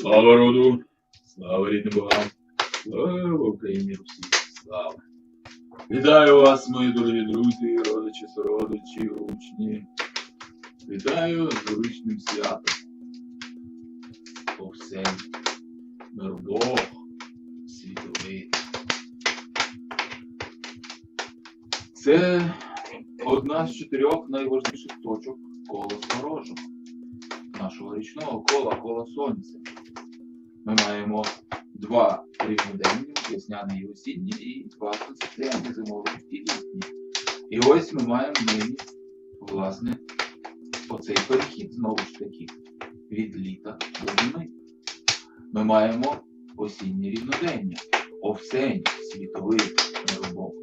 Слава роду, слава рідним богам, слава Україні Русі, слава. Вітаю вас, мої дорогі друзі, родичі, сородичі, учні. Вітаю з величним святом. Овсень, мир Бог, світовий. Це одна з чотирьох найважливіших точок кола Сторожого нашого річного кола, кола сонця. Ми маємо два рівноденні, весняний і осінній, і два сонцепрямі зимові і літні. І ось ми маємо нині, власне, оцей перехід знову ж таки від літа до зими. Ми маємо осіннє рівнодення, овсень, світовий нерубок.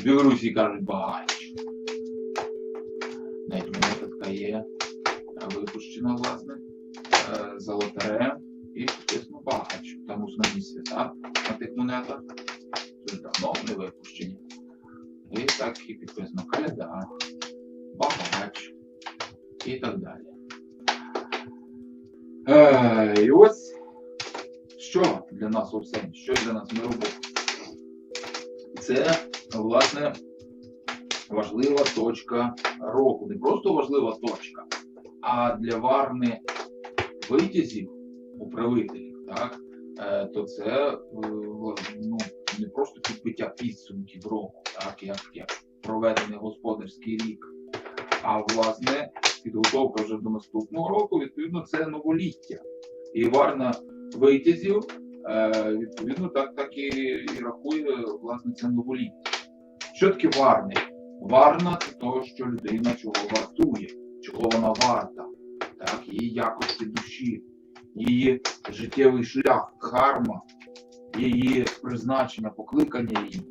В Білорусі кажуть багач. Навіть монета така є випущена, власне, золотарем і підписано багач. Там основні свята на тих монетах. Дуже давно не випущені. І так і підписано календар, багач і так далі. Е, і ось що для нас овсень, що для нас ми робимо? Це, власне, важлива точка року. Не просто важлива точка, а для варни витязів, управителів, так, е, то це е, ну, не просто підбиття підсумків року, так, як, як проведений господарський рік, а власне підготовка вже до наступного року, відповідно, це новоліття. І варна витязів, е, відповідно, так, так і, і рахує власне це новоліття. Що таке варний? Варна це того, що людина чого вартує, чого вона варта, так, її якості душі, її життєвий шлях, харма, її призначення, покликання її,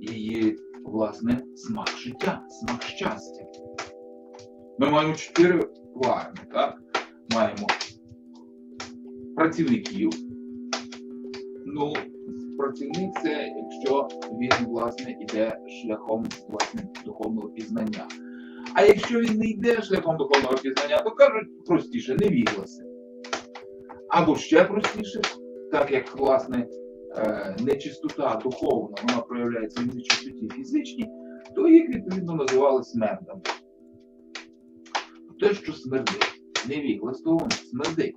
її, власне, смак життя, смак щастя. Ми маємо чотири варни, так? Маємо працівників. Ну, працівник це якщо він власне йде шляхом власне духовного пізнання. А якщо він не йде шляхом духовного пізнання, то кажуть простіше, не вігласи. Або ще простіше, так як власне е, нечистота духовна, вона проявляється в нечистоті фізичній, то їх відповідно називали смердами. Те, що смердить, невігластво, воно смердить.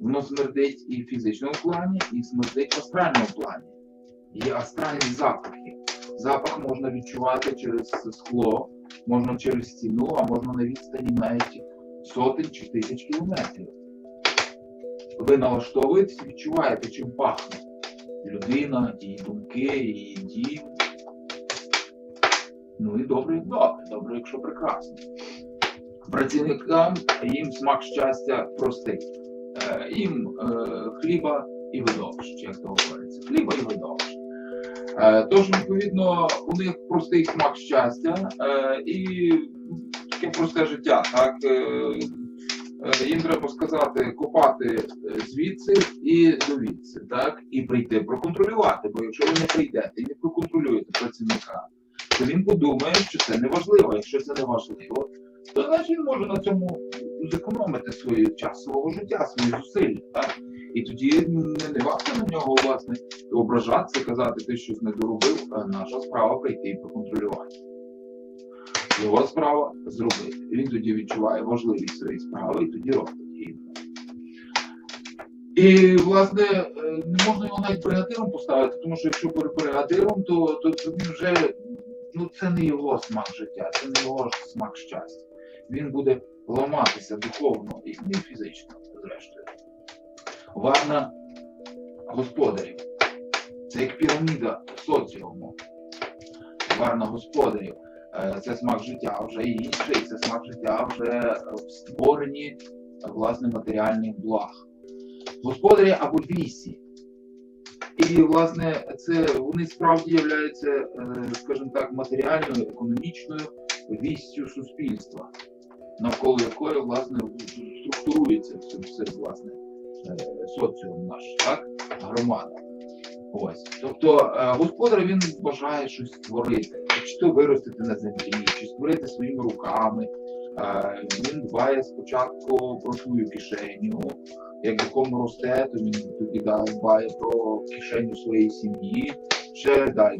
Воно смердить і в фізичному плані, і смердить в астральному плані. Є астральні запахи. Запах можна відчувати через скло, можна через стіну, а можна на відстані навіть сотень чи тисяч кілометрів. Ви налаштовуєтесь, і відчуваєте, чим пахне людина, її думки, її дії. Ну і добре, і добре, добре, якщо прекрасно. Працівникам їм смак щастя простий. Е, їм е, хліба і видовищ, як то говориться. Хліба і видовищ. Е, тож, відповідно, у них простий смак щастя е, і таке просте життя. Так? Е, їм треба сказати, копати звідси і довідси, так? і прийти проконтролювати. Бо якщо ви не прийдете і не проконтролюєте працівника, то він подумає, що це не важливо. Якщо це не важливо, то значить він може на цьому зекономити свій час свого життя, свої зусилля. Так? І тоді не, не варто на нього власне ображатися, казати, ти щось не доробив, а наша справа прийти і проконтролювати. Його справа зробити. Він тоді відчуває важливість своєї справи і тоді робить її. І, власне, е, не можна його навіть бригадиром поставити, тому що якщо бригадиром, то, то, то він вже ну, це не його смак життя, це не його смак щастя. Він буде ламатися духовно і не фізично, зрештою. Варна господарів. Це як піраміда соціуму. Варна господарів. Е, Це смак життя вже інший, це смак життя вже в створенні власне матеріальних благ. Господарі або вісі. І, власне, це вони справді являються, е, скажімо так, матеріальною, економічною вістю суспільства, навколо якої, власне, структурується все, власне, е, соціум наш, так, громада. Ось. Тобто е, господар він бажає щось створити, чи то виростити на землі, чи створити своїми руками, Е, Він дбає спочатку про свою кишеню. Як духовно росте, то він тоді дбає про кишеню своєї сім'ї, ще далі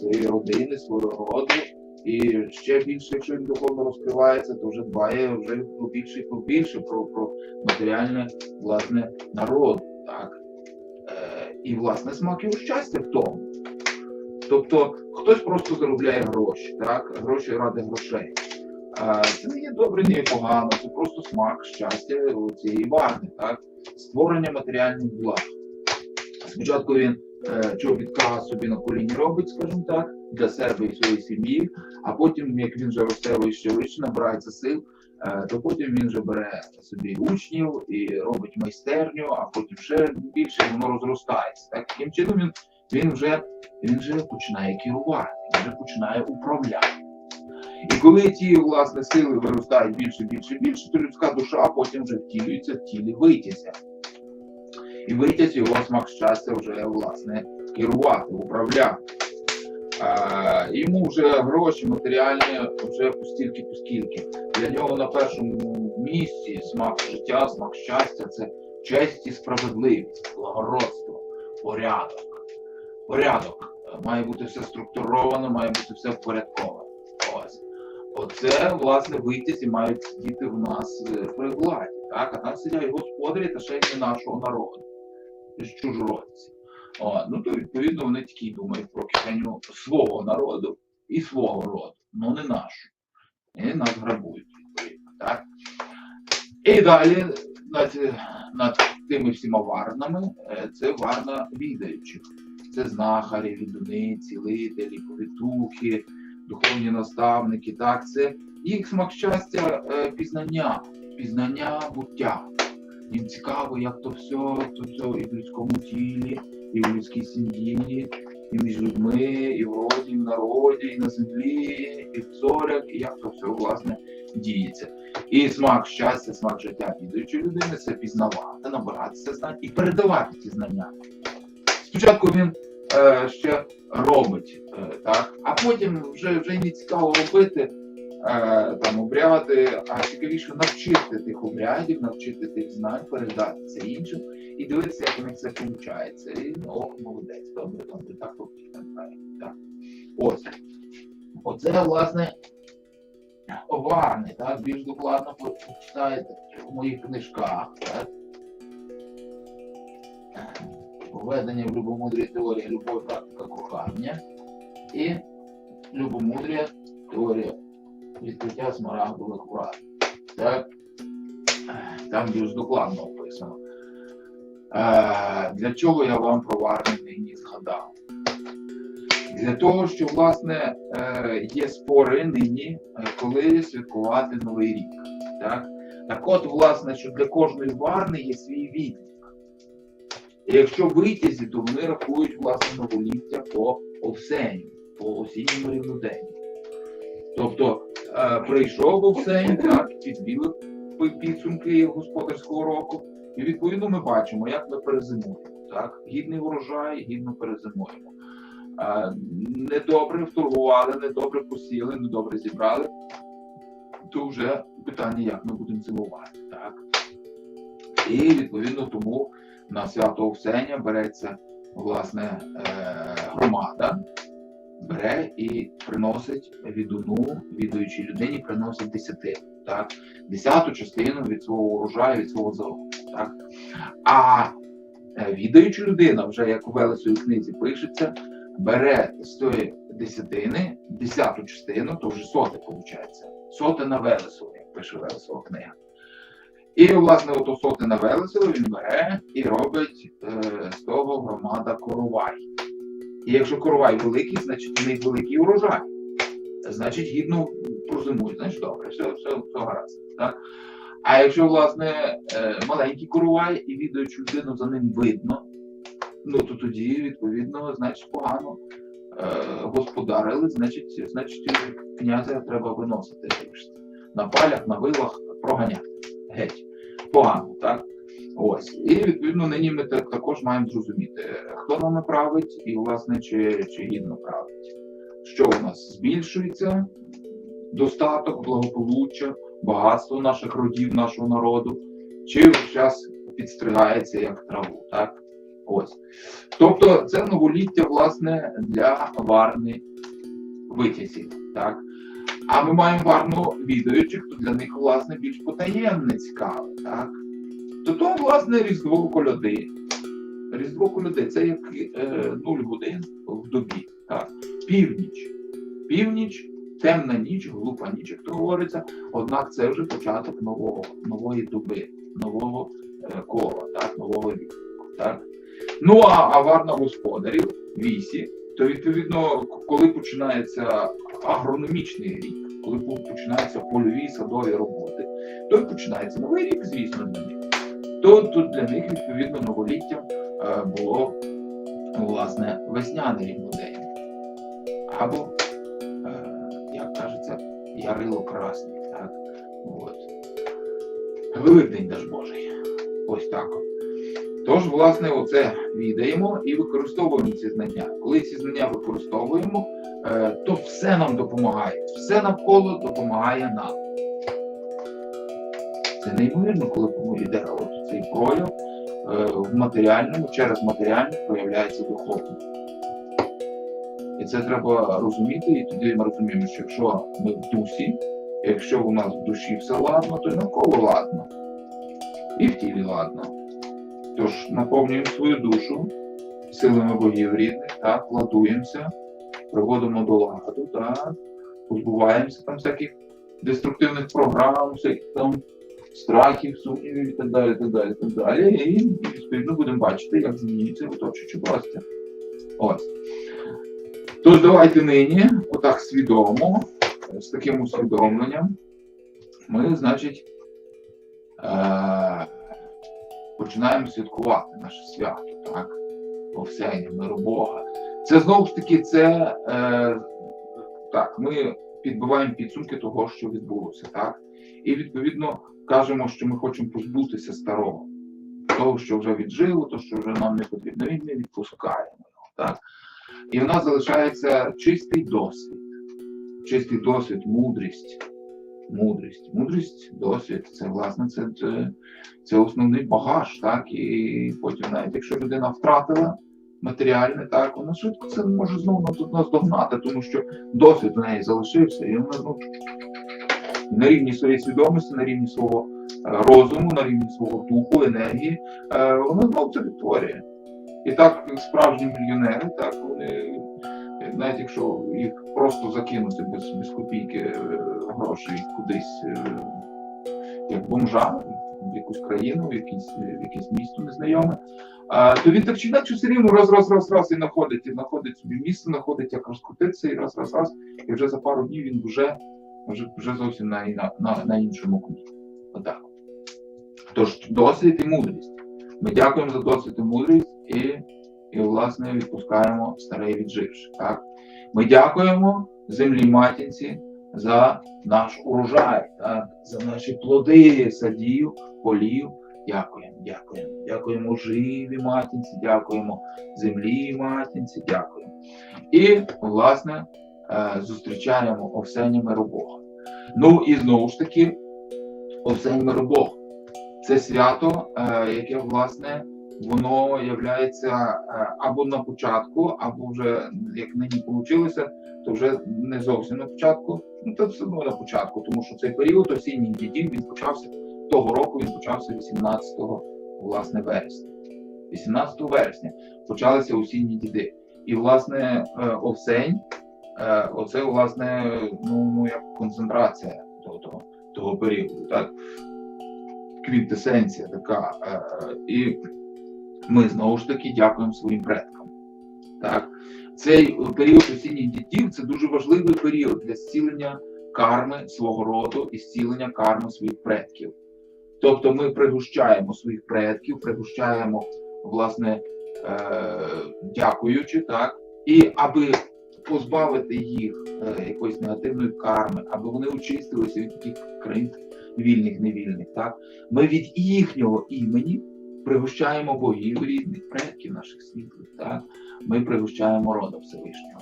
своєї родини, свого роду. І ще більше, якщо він духовно розкривається, то вже дбає вже про більше про більше про, про матеріальне власне народ. Так? Е, і власне смак його щастя в тому. Тобто хтось просто заробляє гроші, так? гроші ради грошей. А це не є добре, не є погано, це просто смак щастя цієї варти, так? створення матеріальних благ. Спочатку він е, чобітка собі на коліні робить, скажімо так, для себе і своєї сім'ї, а потім, як він вже росте вище вище, набирається сил, е, то потім він вже бере собі учнів і робить майстерню, а потім ще більше воно розростається. Так? Таким чином він, він, вже, він вже починає керувати, він вже починає управляти. І коли ті власне сили виростають більше, більше, більше, то людська душа потім вже втілюється в тілі витязя. І витязь його смак щастя вже власне керувати, управляти. Йому вже гроші матеріальні вже постільки поскільки. Для нього на першому місці смак життя, смак щастя це честь і справедливість, благородство, порядок. Порядок. Має бути все структуровано, має бути все впорядковано. Ось. Оце, власне, витязі мають сидіти в нас е, при владі. Так? А там сидять господарі та ще й не нашого народу, ж чужородці. О, ну то відповідно вони тільки думають про кишеню свого народу і свого роду, ну не нашу. І нас грабують, відповідно. Так? І далі над, над тими всіма варнами е, це варна відаючих. Це знахарі, відуни, цілителі, повітухи, духовні наставники. Так, це їх смак щастя е, пізнання, пізнання буття. Їм цікаво, як то все, то все і в людському тілі, і в людській сім'ї, і між людьми, і в роді, і в народі, і на землі, і в зорях, і як то все власне діється. І смак щастя, смак життя відуючої людини це пізнавати, набиратися знань і передавати ці знання. Спочатку він е, ще робить, е, так, а потім вже, вже не цікаво робити е, там обряди, а цікавіше навчити тих обрядів, навчити тих знань, передати це іншим і дивитися, як у них це виходить. І ну, молодець, добре, добре, так так далі. Так. Ось. Оце, власне, оварний, так, більш докладно почитаєте в моїх книжках. Так. Введення в любомудрі теорія любов, практика кохання і любомудря теорія відкриття смарагдових врат. Так? Там більш докладно для чого я вам про варни нині згадав? Для того, що власне е, є спори нині, е, коли святкувати Новий рік. Так? так от, власне, що для кожної варни є свій відлік. І якщо витязі, то вони рахують власне новоліття по овсені, по осінньому рівноденню. Тобто е, прийшов овсень, так, підбили підсумки господарського року, і відповідно ми бачимо, як ми перезимуємо. Так? Гідний урожай, гідно перезимуємо. Е, недобре вторгували, недобре посіяли, недобре зібрали, то вже питання, як ми будемо зимувати. Так? І відповідно тому на свято Овсеня береться власне е, громада, бере і приносить відуну, відуючій людині, приносить десятину. Так? Десяту частину від свого урожаю, від свого заробку. Так? А е, відаюча людина, вже як у Велесовій книзі пишеться, бере з тої десятини, десяту частину, то вже соти виходить. Соти на Велесову, як пише Велесова книга. І, власне, ото соти на Велесову він бере і робить е, з того громада коровай. І якщо коровай великий, значить у них великий урожай. Значить, гідно прозимують, значить добре, все, все, все гаразд. Так? А якщо, власне, е, маленький коровай і відаючу людину за ним видно, ну то тоді, відповідно, значить погано е, господарили, значить, значить князя треба виносити на палях, на вилах, проганяти. Геть. Погано, так? Ось. І відповідно нині ми так, також маємо зрозуміти, хто нами править і, власне, чи, чи гідно править. Що у нас збільшується достаток, благополуччя, багатство наших родів, нашого народу, чи весь час підстригається як траву. Так? Ось. Тобто це новоліття, власне, для варни витязів. Так? А ми маємо варну відаючих, то для них, власне, більш потаємне цікаве. Так? То то, власне, Різдво коляди. Різдво коляди це як е, 0 годин в добі. Так? Північ. Північ, темна ніч, глупа ніч, як то говориться. Однак це вже початок нового, нової доби, нового е, кола, так? нового віку. Так? Ну а, а варна господарів, вісі, то відповідно, коли починається агрономічний рік, коли починаються польові садові роботи, то починається новий рік, звісно, для них. То тут для них відповідно новоліттям е, було власне весняний рік. Або, кажеться, ярило красний. Так? От. Великдень Даж Божий. Ось так. Тож, власне, оце відаємо і використовуємо ці знання. Коли ці знання використовуємо, е, то все нам допомагає. Все навколо допомагає нам. Це неймовірно, коли йде цей прояв е, в матеріальному, через матеріальне проявляється духовно. І це треба розуміти, і тоді ми розуміємо, що якщо ми в дусі, якщо у нас в душі все ладно, то й навколо ладно. І в тілі ладно. Тож наповнюємо свою душу силами богів рідних, так, ладуємося, приводимо до ладу, позбуваємося там всяких деструктивних програм, всяких там страхів, сумнівів і так далі, так далі, так далі. І відповідно будемо бачити, як змінюється простір. Ось. Тож давайте нині, отак свідомо, з таким усвідомленням, ми, значить, е- починаємо святкувати наше свято, так? Овсяння, миру Бога. Це знову ж таки, це е, так, ми підбиваємо підсумки того, що відбулося, так? І відповідно кажемо, що ми хочемо позбутися старого, того, що вже віджило, то, що вже нам не потрібно, і ми відпускаємо його. І в нас залишається чистий досвід, чистий досвід, мудрість. Мудрість. Мудрість, досвід це власне це, це, основний багаж, так? І потім, навіть якщо людина втратила матеріальне, так, вона швидко це може знову нас- нас тому що досвід в неї залишився, і вона ну, на рівні своєї свідомості, на рівні свого е, розуму, на рівні свого духу, енергії, е, вона знову це відтворює. І так справжні мільйонери, так вони, е, навіть якщо їх просто закинути без, без копійки е, грошей кудись, е, як бомжа, в якусь країну, в якесь, в якесь місто незнайоме, то він так чи інакше все рівно раз, раз, раз, раз і знаходить, і знаходить собі місце, знаходить, як розкрутитися, і раз, раз, раз, і вже за пару днів він вже, вже, вже зовсім на, на, на, на іншому коні. Отак. Тож досвід і мудрість. Ми дякуємо за досвід і мудрість і, і власне, відпускаємо старе відживши. Так? Ми дякуємо землі матінці за наш урожай, так? за наші плоди садів, полів. Дякуємо, дякуємо. Дякуємо живі матінці, дякуємо землі матінці, дякуємо. І, власне, е, зустрічаємо овсені миробога. Ну і знову ж таки, овсень миробог. Це свято, е, яке, власне, воно являється е, або на початку, або вже як нині вийшло, то вже не зовсім на початку, ну то все одно на початку, тому що цей період осінній дідів він почався того року, він почався 18 власне вересня. 18 вересня почалися осінні діди. І, власне, е, овсень, е, оце, власне, ну, ну як концентрація того, того, того періоду. Так? Квінтесенція така. І ми знову ж таки дякуємо своїм предкам. Так? Цей період осінніх дітів це дуже важливий період для зцілення карми свого роду і зцілення карми своїх предків. Тобто ми пригощаємо своїх предків, пригощаємо, власне, е, дякуючи, так? І аби позбавити їх е, якоїсь негативної карми, аби вони очистилися від таких країн вільних, невільних, так? Ми від їхнього імені пригощаємо богів рідних, предків наших світлих, так? Ми пригощаємо рода Всевишнього.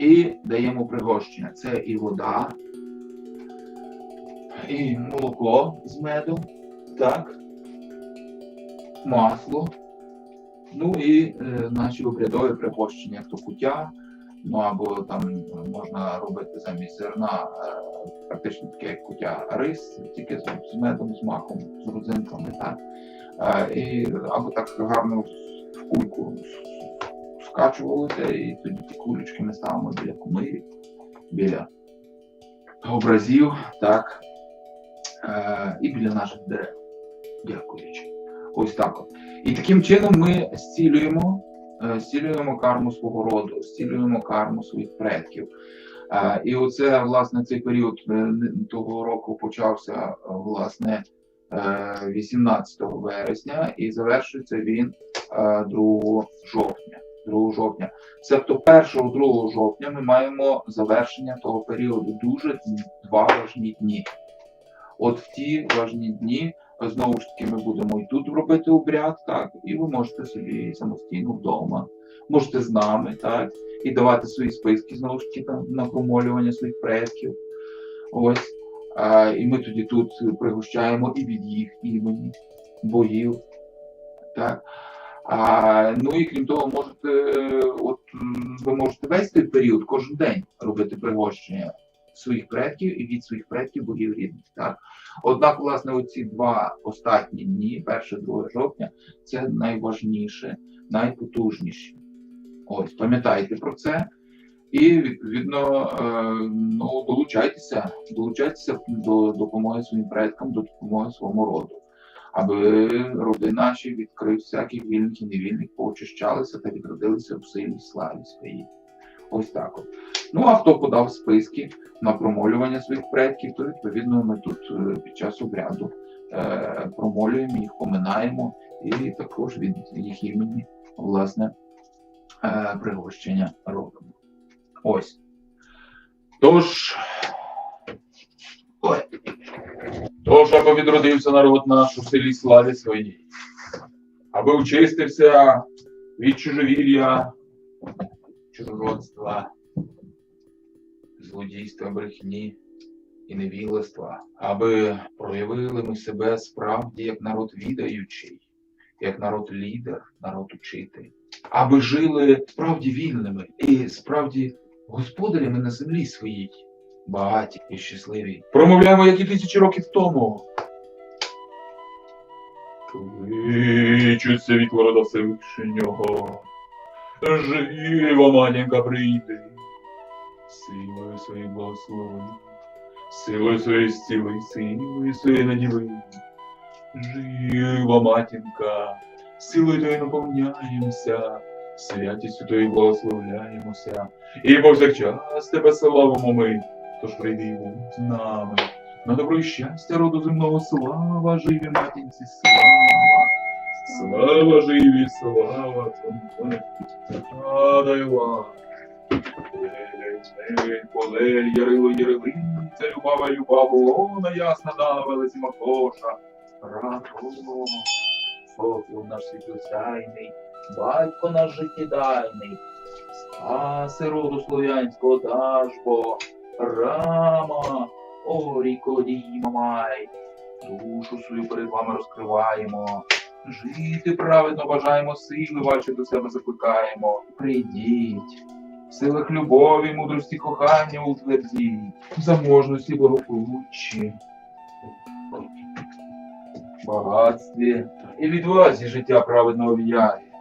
І даємо пригощення. Це і вода, і молоко з медом, так, масло. Ну і е, наші обрядові пригощення, як то куття, ну або там можна робити замість зерна е, практично таке як куття рис, тільки з, медом, з маком, з родзинками, так. Е, і, або так гарно в кульку скачувалося, і тоді ті кулечки ми ставимо біля кумирів, біля образів, так, е, і біля наших дерев. Дякуючи. Ось так от. І таким чином ми зцілюємо, зцілюємо карму свого роду, зцілюємо карму своїх предків. Е, І оце, власне, цей період е, того року почався, е, власне, е, 18 вересня і завершується він е, 2 жовтня. 2 жовтня. Себто 1-2 жовтня ми маємо завершення того періоду. Дуже два важні дні. От в ті важні дні знову ж таки ми будемо і тут робити обряд, так, і ви можете собі самостійно вдома. Можете з нами, так, і давати свої списки знову ж таки на, промолювання своїх предків. Ось. А, і ми тоді тут пригощаємо і від їх імені, богів. Так. А, ну і крім того, можете, от ви можете весь той період, кожен день робити пригощення своїх предків і від своїх предків богів рідних. Так? Однак, власне, оці два останні дні, 1-2 жовтня, це найважніше, найпотужніші. Ось, пам'ятайте про це. І відповідно е, ну, долучайтеся, долучайтеся до допомоги своїм предкам, до допомоги своєму роду, аби роди наші від крив всяких вільних і невільних поочищалися та відродилися в силі славі своїй. Ось так от. Ну а хто подав списки на промолювання своїх предків, то відповідно ми тут е, під час обряду е, промолюємо їх, поминаємо і також від їх імені, власне, е, пригощення робимо. Ось. Тож. Ой. Тож, аби відродився народ наш у селі славі своїй, аби очистився від чужовір'я, чужородства, злодійства, брехні і невілества, аби проявили ми себе справді як народ відаючий, як народ лідер, народ учитель, аби жили справді вільними і справді господарями на землі своїй, багаті і щасливі. Промовляємо, як і тисячі років тому. Кличуться від рода Всевишнього. Живо, маленька, прийди. Силою своєю благослови. Силою своєю зціли, силою своєю наділи. Жива матінка, силою твоєю наповняємося, святістю твоєю благословляємося. І повсякчас тебе славимо ми, тож прийди будь з нами. На добро і щастя роду земного слава, живі матінці, слава. Слава живі, слава Твому. Радай вам. Полель, Ярило, Ярилиця, Любава, Любава, Лона, ясна дана, велиці Макоша. Рако, Софіл наш світлосяйний, батько наш життєдайний, спаси роду слов'янського дажбо, Рама, Оріко, Діма май, душу свою перед вами розкриваємо. Жити праведно бажаємо сили ваші до себе закликаємо. Прийдіть, в силах любові, мудрості, кохання утвердіть, в заможності благополуччі, багатстві і відвазі життя праведного так.